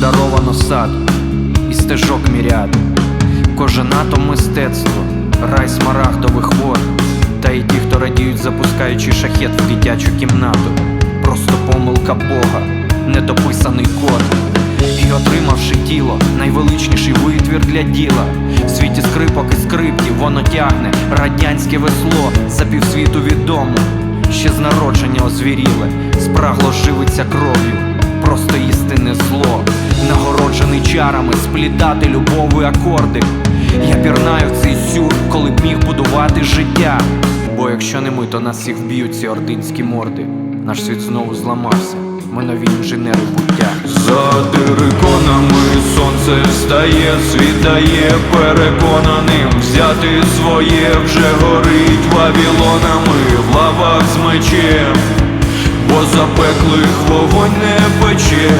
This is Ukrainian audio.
даровано сад і стежок міряд. Кожен атом мистецтво, рай смарагдових вод. Та й ті, хто радіють, запускаючи шахет в дитячу кімнату. Просто помилка Бога, недописаний код. І отримавши тіло, найвеличніший витвір для діла. В світі скрипок і скриптів воно тягне радянське весло за півсвіту відомо. Ще з народження озвіріле, спрагло живиться кров'ю, просто зло, нагороджений сплітати любові акорди. Я пірнаю в цей сюр, коли б міг будувати життя. Бо якщо не ми, то нас всіх вб'ють ці ординські морди. Наш світ знову зламався. Ми нові інженери буття. За териконами сонце встає, світає переконаним взяти своє вже горить вавілонами в лавах з мечем, бо запеклих вогонь не пече.